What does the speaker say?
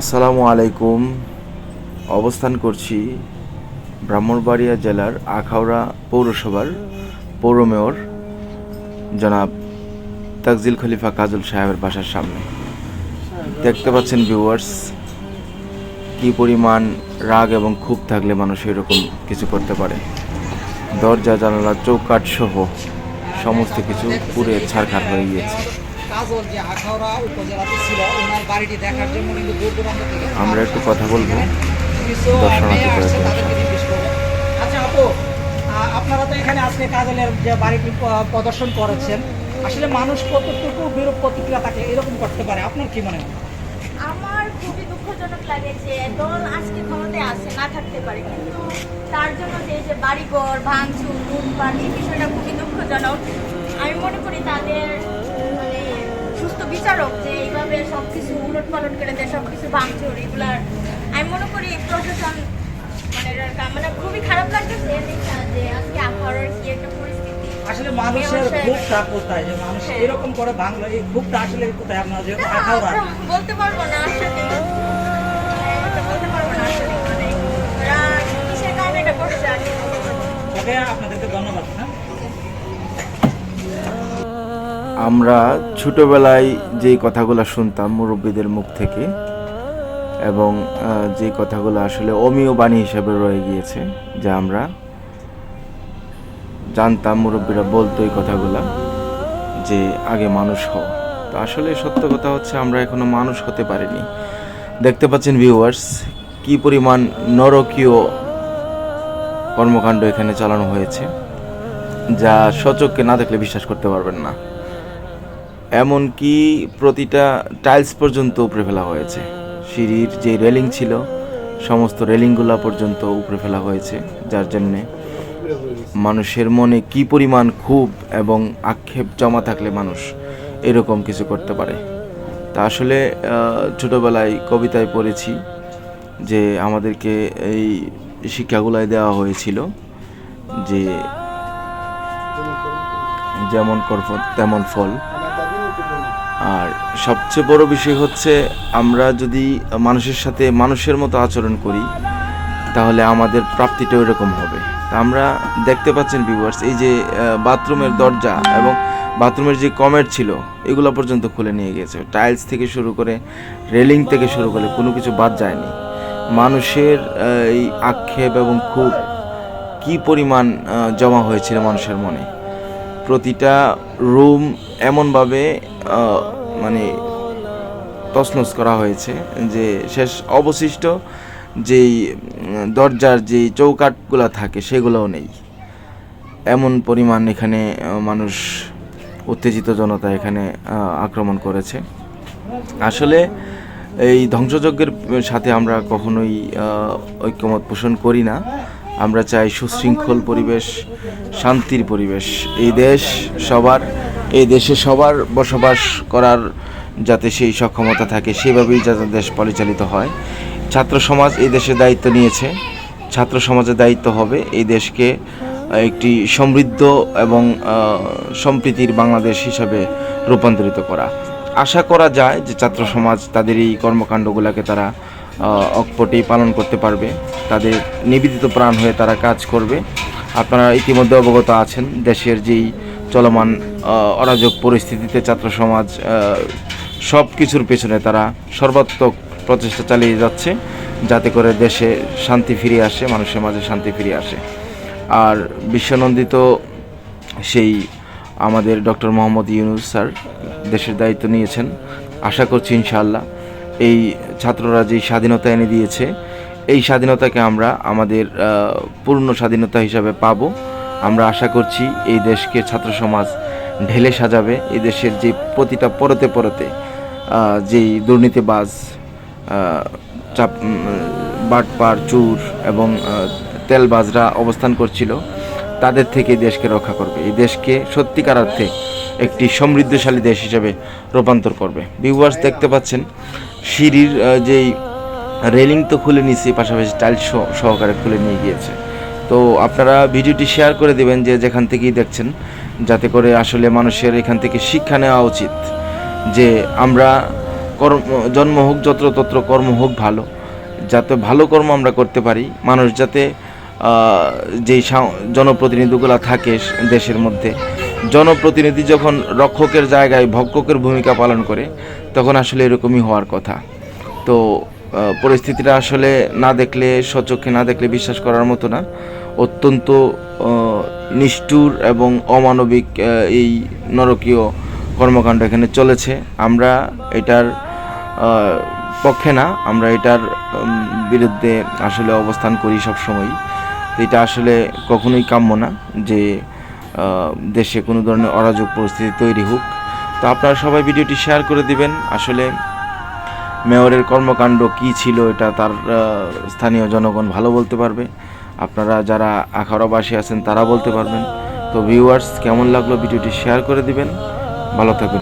আসসালামু আলাইকুম। অবস্থান করছি ব্রাহ্মণবাড়িয়া জেলার আখাউড়া পৌরসভার পৌর মেয়র জনাব তাকজিল খলিফা কাজল সাহেবের বাসার সামনে। দেখতে পাচ্ছেন ভিউয়ার্স কি পরিমাণ রাগ এবং ক্ষোভ থাকলে মানুষ এরকম কিছু করতে পারে। দরজা, জানালা, চৌকাঠ সহ সমস্ত কিছু পুড়ে ছাড়খাড় হয়ে গিয়েছে। কাজল যে আখাউড়া উপজেলাতে ছিল ওনার বাড়িটি দেখার জন্য কিন্তু দূর দূরান্ত থেকে আমরা একটু কথা বলব। কিছু মেয়ে আসছে, তাদেরকে জিজ্ঞেস করব। আচ্ছা আপু আপনারা তো এখানে আজকে কাজলের যে বাড়িটি প্রদর্শন করেছেন। আসলে মানুষ কতটুকু বিরূপ প্রতিক্রিয়া থাকলে এরকম করতে পারে? আপনার কি মনে হয়? আমার খুবই দুঃখজনক লাগে যে দল আজকে ক্ষমতায় আছে না থাকতে পারে। কিন্তু তার জন্য যে যে বাড়িঘর ভাঙচুর লুটপাট এই বিষয়টা খুবই দুঃখজনক। আমি মনে করি তাদের বিচারক যে এইভাবে সব কিছু উলট পালট করে দেয় সব কিছু ভাঙচুর এগুলার আমি মনে করি প্রশাসন মানে মানে খুবই খারাপ লাগতেছে যে আজকে আবহাওয়ার কি একটা পরিস্থিতি। আসলে মানুষের ক্ষোভটা কোথায়? যে মানুষ হ্যাঁ। এরকম করে ভাঙলো এই ক্ষোভটা আসলে কোথায় আপনার আমরা বলতে পারব না আসলে বলতে পারব না আসলে মানে ওরা কিসের কারণে এটা করছে। আপনাদেরকে ধন্যবাদ হ্যাঁ? আমরা ছোটবেলায় যেই কথাগুলো শুনতাম মুরব্বীদের মুখ থেকে এবং যে কথাগুলো আসলে অমীয় বাণী হিসেবে রয়ে গিয়েছে, যা আমরা জানতাম, মুরব্বীরা বলতো এই কথাগুলো যে আগে মানুষ হও। তো আসলে সত্য কথা হচ্ছে আমরা এখনও মানুষ হতে পারিনি। দেখতে পাচ্ছেন ভিউয়ার্স কি পরিমাণ নরকীয় কর্মকাণ্ড এখানে চালানো হয়েছে, যা সচককে না দেখলে বিশ্বাস করতে পারবেন না। এমনকি প্রতিটা টাইলস পর্যন্ত উপরে ফেলা হয়েছে। সিঁড়ির যে রেলিং ছিল, সমস্ত রেলিংগুলো পর্যন্ত উপরে ফেলা হয়েছে, যার জন্যে মানুষের মনে কি পরিমাণ ক্ষোভ এবং আক্ষেপ জমা থাকলে মানুষ এরকম কিছু করতে পারে। তা আসলে ছোটোবেলায় কবিতায় পড়েছি যে আমাদেরকে এই শিক্ষাগুলাই দেওয়া হয়েছিল যে যেমন কর্ম তেমন ফল। আর সবচেয়ে বড় বিষয় হচ্ছে আমরা যদি মানুষের সাথে মানুষের মতো আচরণ করি, তাহলে আমাদের প্রাপ্তিটা এরকম হবে। আমরা দেখতে পাচ্ছেন ভিউয়ার্স এই যে বাথরুমের দরজা এবং বাথরুমের যে কমেট ছিল, এগুলো পর্যন্ত খুলে নিয়ে গেছে। টাইলস থেকে শুরু করে রেলিং থেকে শুরু করে কোনো কিছু বাদ যায়নি। মানুষের এই আক্ষেপ এবং খুব কি পরিমাণ জমা হয়েছিল মানুষের মনে? প্রতিটা রুম এমনভাবে মানে তছনছ করা হয়েছে যে শেষ অবশিষ্ট যেই দরজার যেই চৌকাঠগুলো থাকে সেগুলোও নেই। এমন পরিমাণ এখানে মানুষ, উত্তেজিত জনতা এখানে আক্রমণ করেছে। আসলে এই ধ্বংসযজ্ঞের সাথে আমরা কখনোই ঐক্যমত পোষণ করি না। আমরা চাই সুশৃঙ্খল পরিবেশ, শান্তির পরিবেশ। এই দেশ সবার, এই দেশে সবার বসবাস করার যাতে সেই সক্ষমতা থাকে, সেভাবেই যাতে দেশ পরিচালিত হয়। ছাত্র সমাজ এই দেশের দায়িত্ব নিয়েছে। ছাত্র সমাজের দায়িত্ব হবে এই দেশকে একটি সমৃদ্ধ এবং সম্প্রীতির বাংলাদেশ হিসাবে রূপান্তরিত করা। আশা করা যায় যে ছাত্র সমাজ তাদের এই কর্মকাণ্ডগুলোকে তারা আহ, অকপটেই পালন করতে পারবে। তাদের নিবেদিত প্রাণ হয়ে তারা কাজ করবে। আপনারা ইতিমধ্যে অবগত আছেন দেশের যেই চলমান অরাজক পরিস্থিতিতে ছাত্র সমাজ সব কিছুর পেছনে তারা সর্বাত্মক প্রচেষ্টা চালিয়ে যাচ্ছে যাতে করে দেশে শান্তি ফিরে আসে মানুষের মাঝে শান্তি ফিরে আসে। আর বিশ্বনন্দিত সেই আমাদের ডক্টর মোহাম্মদ ইউনুস স্যার দেশের দায়িত্ব নিয়েছেন। আশা করছি ইনশাআল্লাহ এই ছাত্ররা যেই স্বাধীনতা এনে দিয়েছে, এই স্বাধীনতাকে আমরা আমাদের পূর্ণ স্বাধীনতা হিসাবে পাবো। আমরা আশা করছি এই দেশকে ছাত্র সমাজ ঢেলে সাজাবে। এই দেশের যে প্রতিটা পরতে পরতে যেই দুর্নীতিবাজ চাপ বাটপার, চুর এবং তেলবাজরা অবস্থান করছিল, তাদের থেকে দেশকে রক্ষা করবে। এই দেশকে সত্যিকার অর্থে একটি সমৃদ্ধশালী দেশ হিসেবে রূপান্তর করবে। ভিউয়ার্স দেখতে পাচ্ছেন, সিঁড়ির যেই রেলিং তো খুলে নিয়েছে, পাশাপাশি টাইলস সহকারে খুলে নিয়ে গিয়েছে। তো আপনারা ভিডিওটি শেয়ার করে দেবেন যে যেখান থেকেই দেখছেন, যাতে করে আসলে মানুষের এখান থেকে শিক্ষা নেওয়া উচিত যে আমরা কর্ম, জন্ম হোক যত্রতত্র, কর্ম হোক ভালো, যাতে ভালো কর্ম আমরা করতে পারি, মানুষ যাতে যেই জনপ্রতিনিধিগুলো থাকে দেশের মধ্যে, জনপ্রতিনিধি যখন রক্ষকের জায়গায় ভক্ষকের ভূমিকা পালন করে, তখন আসলে এরকমই হওয়ার কথা। তো পরিস্থিতিটা আসলে না দেখলে, সচক্ষে না দেখলে বিশ্বাস করার মতো না। অত্যন্ত নিষ্ঠুর এবং অমানবিক এই নরকীয় কর্মকাণ্ড এখানে চলেছে। আমরা এটার পক্ষে না, আমরা এটার বিরুদ্ধে আসলে অবস্থান করি সবসময় তো এটা আসলে কখনোই কাম্য না যে দেশে কোনো ধরনের অরাজক পরিস্থিতি তৈরি হোক। তো আপনারা সবাই ভিডিওটি শেয়ার করে দিবেন। আসলে মেয়রের কর্মকাণ্ড কি ছিল এটা তার স্থানীয় জনগণ ভালো বলতে পারবে। আপনারা যারা আখাউড়াবাসী আছেন তারা বলতে পারবেন। তো ভিউয়ার্স কেমন লাগল ভিডিওটি শেয়ার করে দিবেন। ভালো থাকবেন